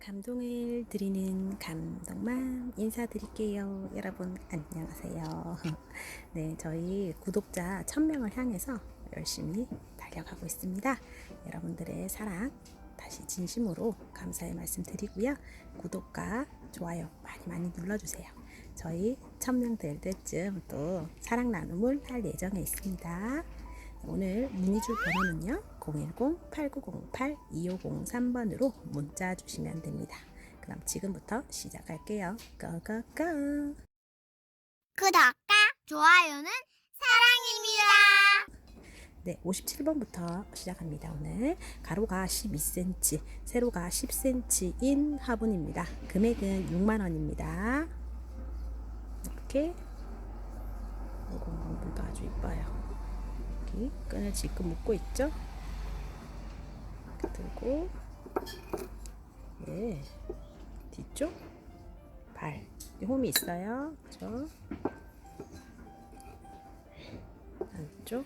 감동을 드리는 감동만 인사드릴게요. 여러분 안녕하세요. 네, 저희 구독자 1000명을 향해서 열심히 달려가고 있습니다. 여러분들의 사랑 다시 진심으로 감사의 말씀 드리고요. 구독과 좋아요 많이 많이 눌러주세요. 저희 1000명 될 때쯤 또 사랑 나눔을 할 예정에 있습니다. 오늘 문의줄 번호는요 010-8908-2503번으로 문자 주시면 됩니다. 그럼 지금부터 시작할게요. 고고고 구독과 좋아요는 사랑입니다. 네, 57번부터 시작합니다. 오늘 가로가 12cm, 세로가 10cm인 화분입니다. 금액은 6만 원입니다. 이렇게 공공불도 아주 이뻐요. 여기 끈을 지금 묶고 있죠? 들고 네, 뒤쪽 발 홈이 있어요. 그렇죠? 안쪽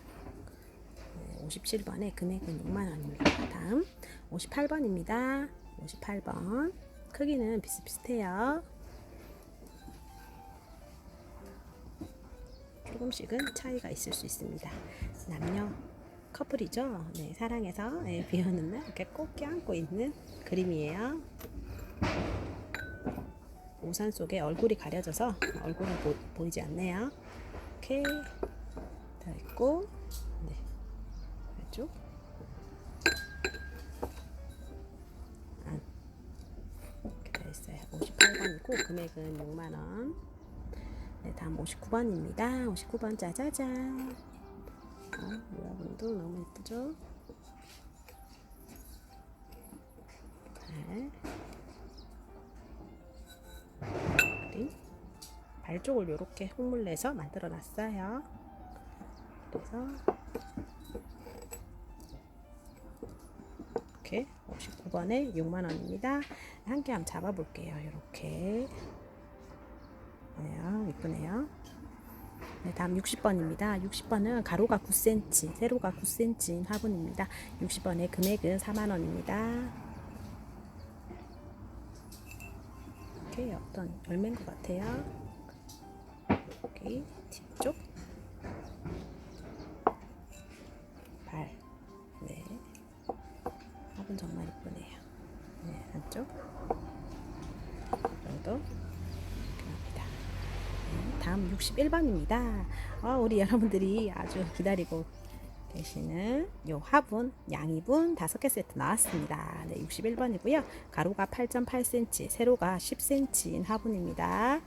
57번에 금액은 6만원입니다. 다음 58번입니다. 58번 크기는 비슷비슷해요. 조금씩은 차이가 있을 수 있습니다. 남녀 커플이죠. 네, 사랑해서 네, 비 오는 날 이렇게 꼭 껴안고 있는 그림이에요. 우산 속에 얼굴이 가려져서 얼굴은 보, 보이지 않네요. 이렇게 다 있고 네. 왼쪽 안 이렇게 되어 있어요. 58번이고 금액은 6만 원. 네, 다음 59번입니다. 59번 짜자잔. 어, 여러분도 너무 예쁘죠? 발. 그림. 발 쪽을 이렇게 홍물 내서 만들어 놨어요. 그래서 이렇게 59번에 6만 원입니다. 한 개 한번 잡아볼게요. 이렇게. 네요, 이쁘네요. 네, 다음 60번입니다. 60번은 가로가 9cm, 세로가 9cm인 화분입니다. 60번의 금액은 4만 원입니다. 이렇게 어떤 열매인 것 같아요. 여기 뒤쪽 발. 네. 화분 정말 이쁘네요. 네, 안쪽. 정도. 다음 61번입니다. 아, 우리 여러분들이 아주 기다리고 계시는 요 화분 양이분 5개 세트 나왔습니다. 네, 61번이고요. 가로가 8.8cm, 세로가 10cm인 화분입니다.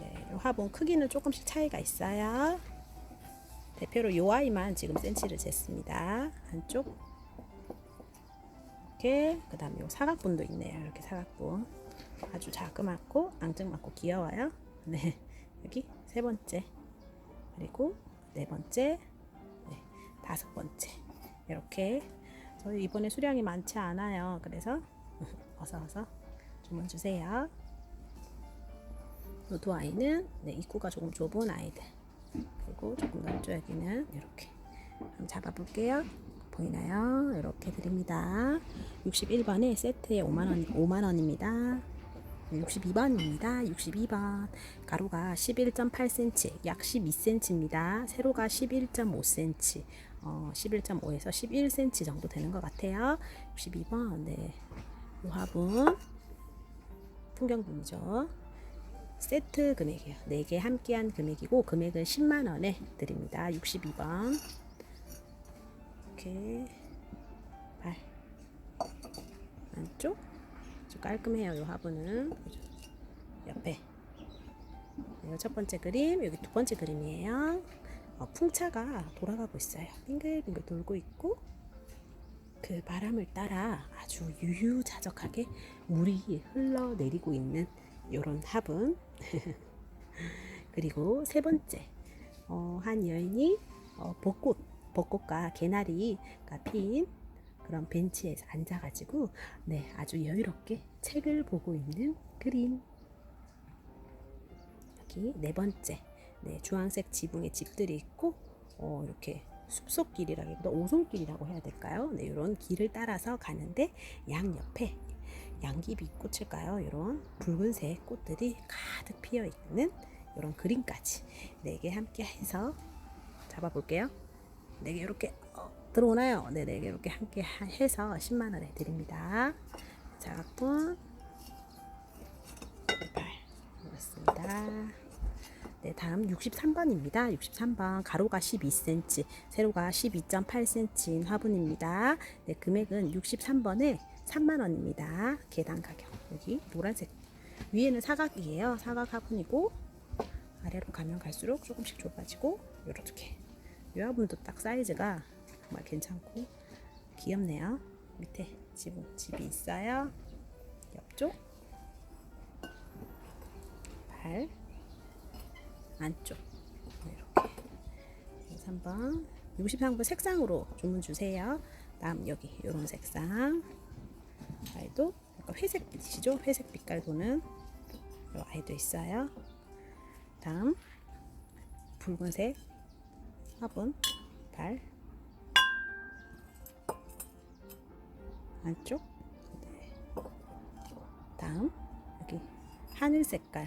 네, 요 화분 크기는 조금씩 차이가 있어요. 대표로 요 아이만 지금 센치를 쟀습니다. 한쪽 이렇게 그 다음 요 사각분도 있네요. 이렇게 사각분 아주 자그맣고 앙증맞고 귀여워요. 네 여기 세 번째 그리고 네 번째 네, 다섯 번째 이렇게 저희 이번에 수량이 많지 않아요. 그래서 어서 어서 주문 주세요. 이두 아이는 네, 입구가 조금 좁은 아이들 그리고 조금 넓죠 여기는 이렇게 한번 잡아볼게요. 보이나요? 이렇게 드립니다. 61번에 세트에 5만원, 5만원입니다. 62번입니다. 62번. 가로가 11.8cm, 약 12cm입니다. 세로가 11.5cm, 어, 11.5에서 11cm 정도 되는 것 같아요. 62번, 네. 이 화분. 풍경분이죠. 세트 금액이에요. 4개 함께한 금액이고, 금액은 10만 원에 드립니다. 62번. 이렇게 발 안쪽 아주 깔끔해요. 이 화분은? 옆에 네, 첫 번째 그림 여기 두 번째 그림이에요. 어, 풍차가 돌아가고 있어요. 빙글빙글 돌고 있고 그 바람을 따라 아주 유유자적하게 물이 흘러내리고 있는 이런 화분 그리고 세 번째 어, 한 여인이 어, 벚꽃 벚꽃과 개나리가 핀 그런 벤치에 앉아가지고 네 아주 여유롭게 책을 보고 있는 그림 여기 네 번째 네 주황색 지붕의 집들이 있고 어, 이렇게 숲속길이라기보다 오솔길이라고 해야 될까요? 네 이런 길을 따라서 가는데 양 옆에 양귀비 꽃일까요? 이런 붉은색 꽃들이 가득 피어 있는 이런 그림까지 네 개 함께 해서 잡아볼게요. 네 개 이렇게 어, 들어오나요? 네, 네개 이렇게 함께 하- 해서 10만 원에 드립니다. 발 그렇습니다. 네, 다음 63번입니다. 63번 가로가 12cm, 세로가 12.8cm인 화분입니다. 네, 금액은 63번에 3만 원입니다. 계단 가격. 여기 노란색. 위에는 사각이에요. 사각 화분이고 아래로 가면 갈수록 조금씩 좁아지고 이렇게. 이 화분도 딱 사이즈가 정말 괜찮고 귀엽네요. 밑에 지붕 집이 있어요. 옆쪽. 발. 안쪽. 네, 이렇게. 3번 63번 색상으로 주문 주세요. 다음 여기 이런 색상. 아이도 약간 회색 빛이죠? 회색 빛깔 도는 이 아이도 있어요. 다음 붉은색 화분 발 안쪽 네. 다음 여기 하늘 색깔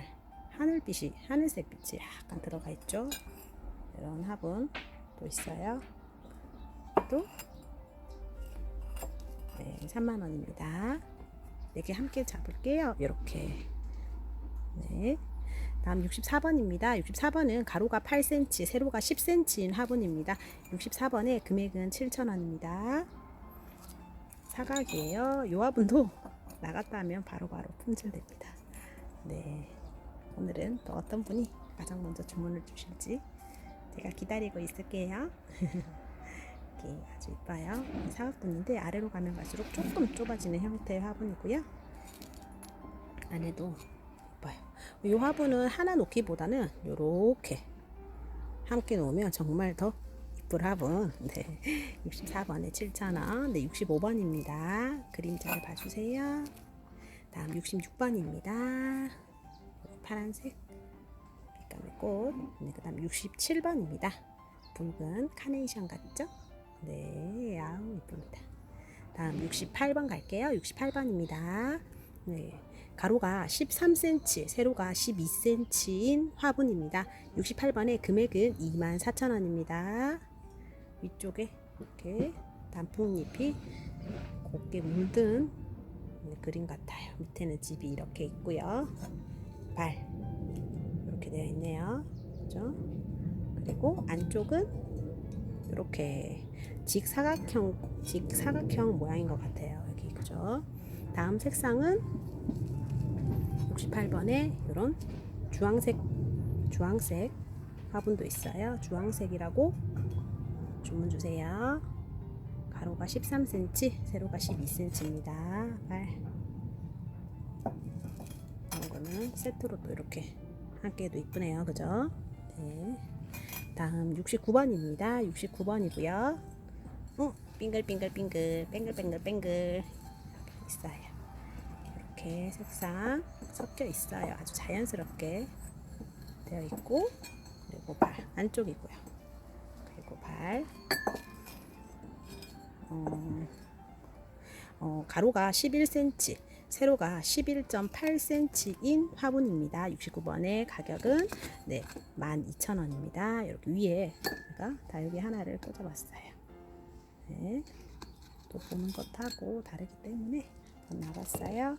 하늘빛이 하늘색 빛이 약간 들어가 있죠. 이런 화분 또 있어요. 또 네, 3만 원입니다. 네개 함께 잡을게요. 이렇게 네. 다음 64번입니다. 64번은 가로가 8cm, 세로가 10cm인 화분입니다. 64번의 금액은 7,000원입니다. 사각이에요. 요 화분도 나갔다 하면 바로 바로 품절됩니다. 네. 오늘은 또 어떤 분이 가장 먼저 주문을 주실지 제가 기다리고 있을게요. 이렇게 아주 이뻐요. 사각분인데 아래로 가면 갈수록 조금 좁아지는 형태의 화분이고요. 안에도 이뻐요. 이 화분은 하나 놓기보다는 이렇게 함께 놓으면 정말 더 화분. 네. 64번에 7,000원. 네, 65번입니다. 그림 잘 봐주세요. 다음 66번입니다. 파란색 빛감의 꽃. 네, 그 다음 67번입니다. 붉은 카네이션 같죠? 네, 아우 이쁩니다. 다음 68번 갈게요. 68번입니다. 네, 가로가 13cm, 세로가 12cm인 화분입니다. 68번의 금액은 24,000원입니다. 위쪽에 이렇게 단풍잎이 곱게 물든 네, 그림 같아요. 밑에는 집이 이렇게 있고요. 발 이렇게 되어 있네요. 그죠? 그리고 안쪽은 이렇게 직사각형 직사각형 모양인 것 같아요. 여기 그죠? 다음 색상은 68번에 이런 주황색 주황색 화분도 있어요. 주황색이라고 주문 주세요. 가로가 13cm, 세로가 12cm입니다. 발. 이런 거는 세트로 또 이렇게 함께도 이쁘네요. 그죠? 네. 다음 69번입니다. 69번이고요. 어, 빙글빙글빙글, 뱅글뱅글뱅글 있어요. 이렇게 색상 섞여 있어요. 아주 자연스럽게 되어 있고 그리고 발 안쪽이고요. 그리고 발 어, 어, 가로가 11cm, 세로가 11.8cm인 화분입니다. 69번의 가격은 네, 12,000원입니다. 이렇게 위에 제가 다육이 하나를 꽂아봤어요. 네, 또 보는 것하고 다르기 때문에 더 나갔어요.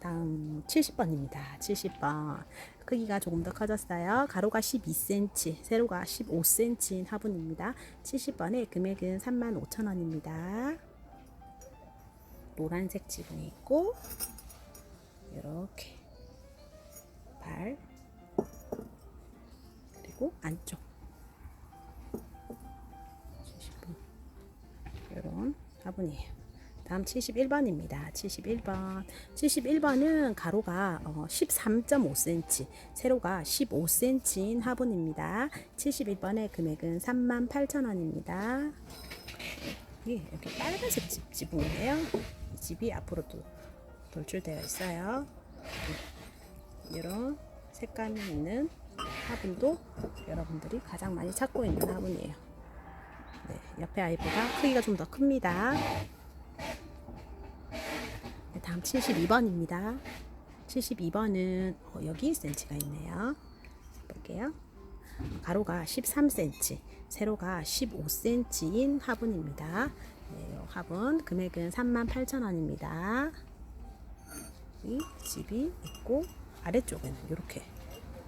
다음 70번입니다. 70번. 크기가 조금 더 커졌어요. 가로가 12cm, 세로가 15cm인 화분입니다. 70번의 금액은 35,000원입니다. 노란색 지붕이 있고 이렇게 발 그리고 안쪽 70번 이런 화분이에요. 다음 71번입니다. 71번. 71번은 가로가 어, 13.5cm, 세로가 15cm인 화분입니다. 71번의 금액은 38,000원입니다. 예, 이렇게 빨간색 집, 지붕이에요. 이 집이 앞으로 또 돌출되어 있어요. 이런 색감이 있는 화분도 여러분들이 가장 많이 찾고 있는 화분이에요. 네, 옆에 아이보다 크기가 좀 더 큽니다. 다음 72번입니다. 72번은 어, 여기 센치가 있네요. 볼게요. 가로가 13cm, 세로가 15cm인 화분입니다. 네, 요 화분 금액은 38,000원입니다. 이 집이 있고 아래쪽에는 이렇게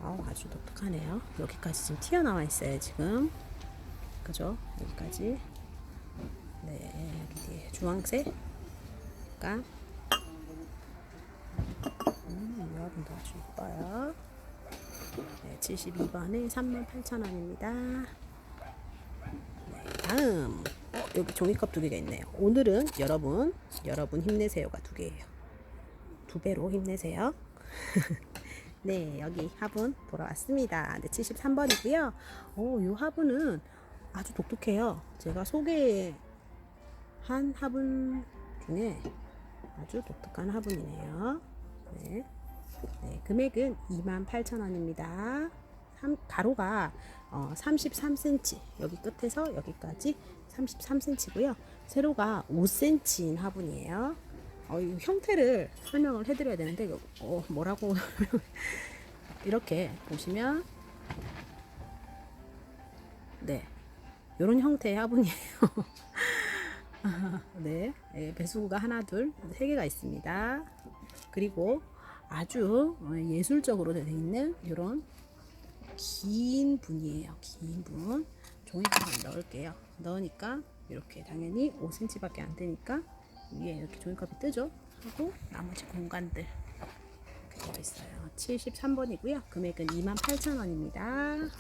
아우, 아주 독특하네요. 여기까지 지금 튀어나와 있어요. 지금 그죠? 여기까지 네 여기 주황색 화 분도 아주 이뻐요. 네, 72번에 38,000원입니다. 네, 다음 어, 여기 종이컵 두 개가 있네요. 오늘은 여러분 여러분 힘내세요가 두 개예요. 두 배로 힘내세요. 네, 여기 화분 보러 왔습니다. 네, 73번이고요. 오, 이 화분은 아주 독특해요. 제가 소개한 화분 중에 아주 독특한 화분이네요. 네. 네, 금액은 28,000원입니다. 가로가 어, 33cm, 여기 끝에서 여기까지 33cm고요. 세로가 5cm인 화분이에요. 어, 이 형태를 설명을 해드려야 되는데 어, 뭐라고 이렇게 보시면 네 이런 형태의 화분이에요. 네, 예, 배수구가 하나, 둘, 세 개가 있습니다. 그리고 아주 어, 예술적으로 되어 있는 이런 긴 분이에요. 긴 분. 종이컵을 넣을게요. 넣으니까 이렇게 당연히 5cm밖에 안 되니까 위에 이렇게 종이컵이 뜨죠. 하고 나머지 공간들 이렇게 되어 있어요. 73번이고요. 금액은 28,000원입니다.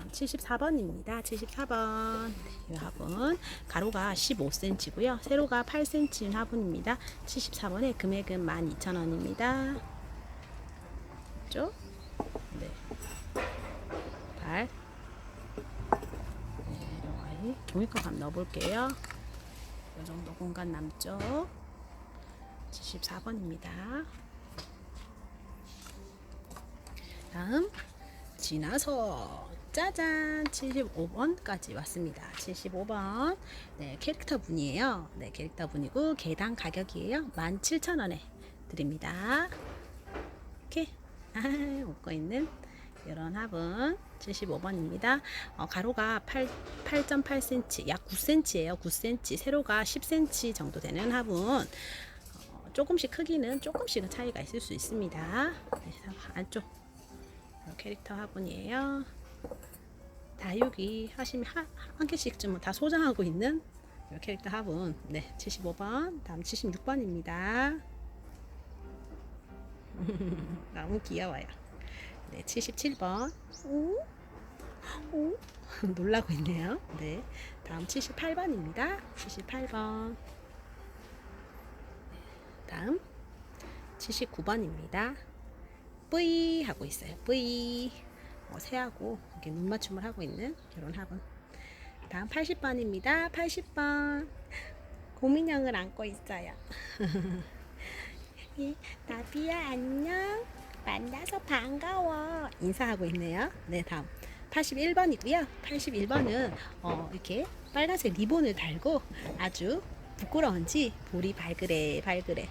다음 74번입니다. 74번. 네, 이 화분. 가로가 15cm고요. 세로가 8cm인 화분입니다. 74번의 금액은 12,000원입니다. 죠? 네. 발. 네, 종이컵 한번 넣어볼게요. 이 정도 공간 남죠? 74번입니다. 다음 지나서 짜잔 75번까지 왔습니다. 75번 네 캐릭터 분이에요. 네 캐릭터 분이고 개당 가격이에요. 17,000원에 드립니다. 이렇게 아, 웃고 있는 이런 화분 75번입니다. 어, 가로가 8, 8.8cm, 약 9cm예요. 9cm, 세로가 10cm 정도 되는 화분. 어, 조금씩 크기는 조금씩은 차이가 있을 수 있습니다. 네, 안쪽 캐릭터 화분이에요. 다육이 하시면 하, 한 개씩쯤은 다 소장하고 있는 이 캐릭터 화분. 네, 75번, 다음 76번입니다. 너무 귀여워요. 네, 77번. 오? 오? 놀라고 있네요. 네, 다음 78번입니다. 78번. 다음 79번입니다. 뿌이 하고 있어요. 뿌이. 어, 새하고 이렇게 눈 맞춤을 하고 있는 화분. 다음 80번입니다. 80번. 고민형을 안고 있어요. 예, 나비야 안녕. 만나서 반가워. 인사하고 있네요. 네, 다음 81번이고요. 81번은 어, 이렇게 빨간색 리본을 달고 아주 부끄러운지 볼이 발그레 발그레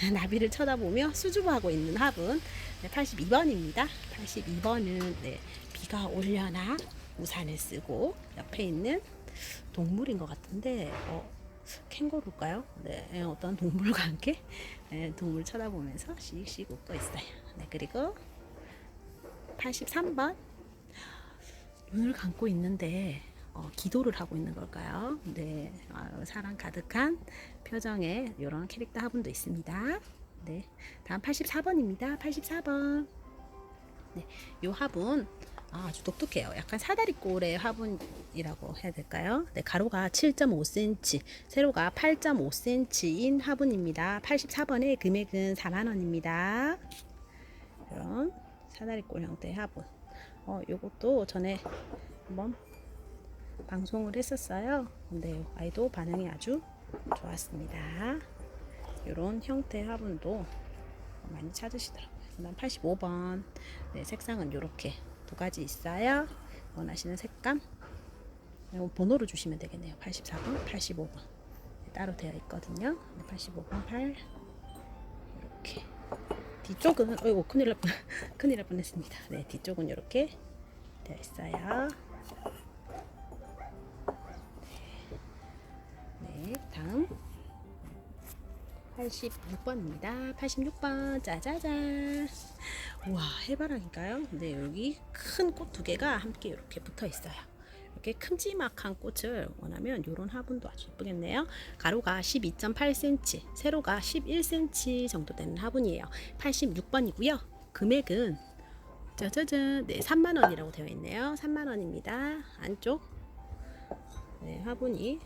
나비를 쳐다보며 수줍어하고 있는 화분 네, 82번입니다. 82번은 네, 비가 오려나 우산을 쓰고 옆에 있는 동물인 것 같은데 어, 캥거루일까요? 네, 예, 어떤 동물과 함께 네, 동물 쳐다보면서 씩씩 웃고 있어요. 네, 그리고 83번 눈을 감고 있는데 어, 기도를 하고 있는 걸까요? 네, 어, 사랑 가득한 표정의 이런 캐릭터 화분도 있습니다. 네, 다음 84번입니다. 84번. 네, 이 화분 아, 아주 독특해요. 약간 사다리꼴의 화분이라고 해야 될까요? 네, 가로가 7.5cm, 세로가 8.5cm인 화분입니다. 84번의 금액은 4만 원입니다. 이런 사다리꼴 형태의 화분. 어, 요것도 전에 한번 방송을 했었어요. 근데 아이도 반응이 아주 좋았습니다. 이런 형태의 화분도 많이 찾으시더라고요. 그다음 85번 네, 색상은 이렇게 두 가지 있어요. 원하시는 색감 번호를 주시면 되겠네요. 84번, 85번 따로 되어 있거든요. 85번 8 이렇게 뒤쪽은 어이구 큰일 날 뻔, 큰일 날 뻔했습니다. 네, 뒤쪽은 이렇게 되어 있어요. 네, 다음 86번입니다. 86번 짜자잔. 우와 해바라기인가요? 네 여기 큰 꽃 두 개가 함께 이렇게 붙어 있어요. 이렇게 큼지막한 꽃을 원하면 이런 화분도 아주 예쁘겠네요. 가로가 12.8cm, 세로가 11cm 정도 되는 화분이에요. 86번이고요. 금액은 짜자잔 네 3만 원이라고 되어 있네요. 3만 원입니다. 안쪽 네 화분이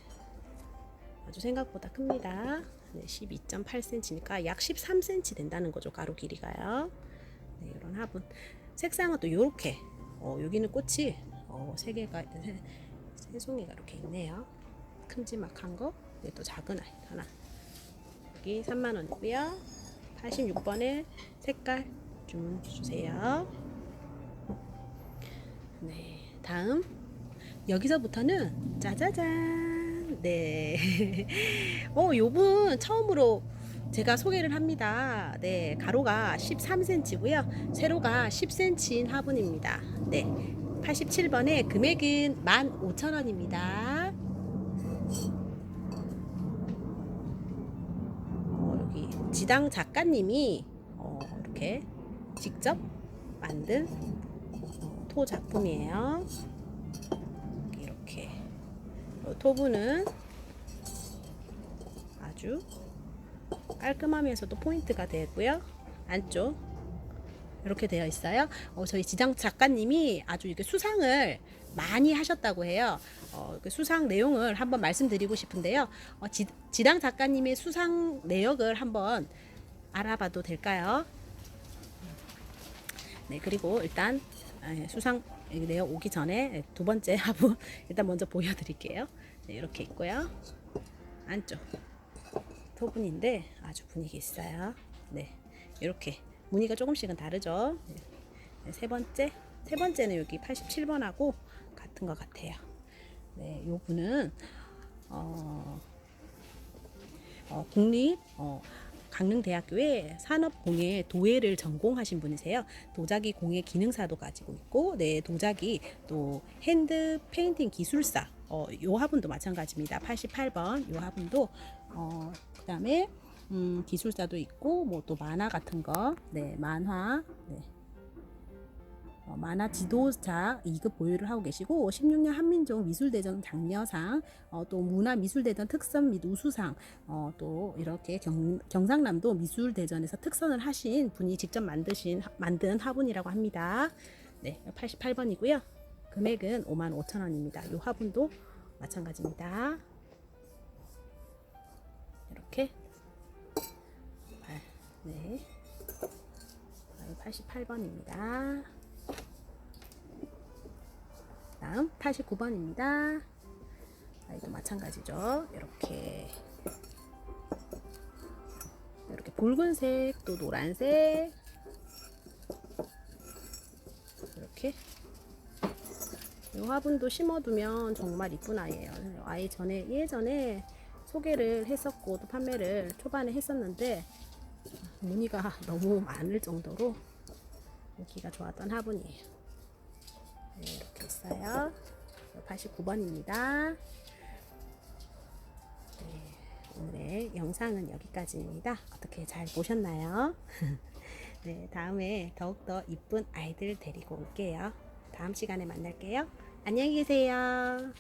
아주 생각보다 큽니다. 네, 12.8cm니까 약 13cm 된다는 거죠. 가로 길이가요. 네, 이런 화분. 색상은 또 이렇게. 어, 여기는 꽃이 어, 세 개가 세, 세 송이가 이렇게 있네요. 큼지막한 거. 네, 또 작은 아이 하나. 여기 3만 원이고요. 86번에 색깔 주문 주세요. 네, 다음 여기서부터는 짜자잔. 네. 어, 요분 처음으로 제가 소개를 합니다. 네, 가로가 13cm고요. 세로가 10cm인 화분입니다. 네. 87번에 금액은 15,000원입니다. 어, 여기 지당 작가님이 어, 이렇게 직접 만든 어, 토 작품이에요. 토부는 아주 깔끔하면서도 포인트가 되고요. 안쪽 이렇게 되어 있어요. 어, 저희 지장 작가님이 아주 이렇게 수상을 많이 하셨다고 해요. 어, 그 수상 내용을 한번 말씀드리고 싶은데요. 어, 지, 지당 작가님의 수상 내역을 한번 알아봐도 될까요? 네, 그리고 일단 아, 예, 내역 오기 전에 두 번째 화분 일단 먼저 보여드릴게요. 네, 이렇게 있고요. 안쪽 토분인데 아주 분위기 있어요. 네, 이렇게 무늬가 조금씩은 다르죠. 네. 네, 세 번째, 세 번째는 여기 87번하고 같은 것 같아요. 네, 요 분은 어, 어, 국립 어, 강릉대학교의 산업공예 도예를 전공하신 분이세요. 도자기 공예 기능사도 가지고 있고, 네 도자기 또 핸드 페인팅 기술사. 어, 요 화분도 마찬가지입니다. 88번 요 화분도 어, 그 다음에 음, 기술사도 있고 뭐 또 만화 같은 거, 네 만화, 네. 어, 만화 지도자 2급 보유를 하고 계시고 16년 한민족 미술대전 장려상 어, 또 문화미술대전 특선 및 우수상 어, 또 이렇게 경, 경상남도 미술대전에서 특선을 하신 분이 직접 만드신 만든 화분이라고 합니다. 네, 88번이고요. 금액은 5만 5천 원입니다. 이 화분도 마찬가지입니다. 이렇게 네. 88번입니다. 다음 89번입니다. 아이도 마찬가지죠. 이렇게 이렇게 붉은색 또 노란색 이렇게 이 화분도 심어두면 정말 이쁜 아이예요. 아이 전에 예전에 소개를 했었고 또 판매를 초반에 했었는데 무늬가 너무 많을 정도로 인기가 좋았던 화분이에요. 있어요. 89번입니다. 네, 오늘의 영상은 여기까지입니다. 어떻게 잘 보셨나요? 네, 다음에 더욱더 이쁜 아이들 데리고 올게요. 다음 시간에 만날게요. 안녕히 계세요.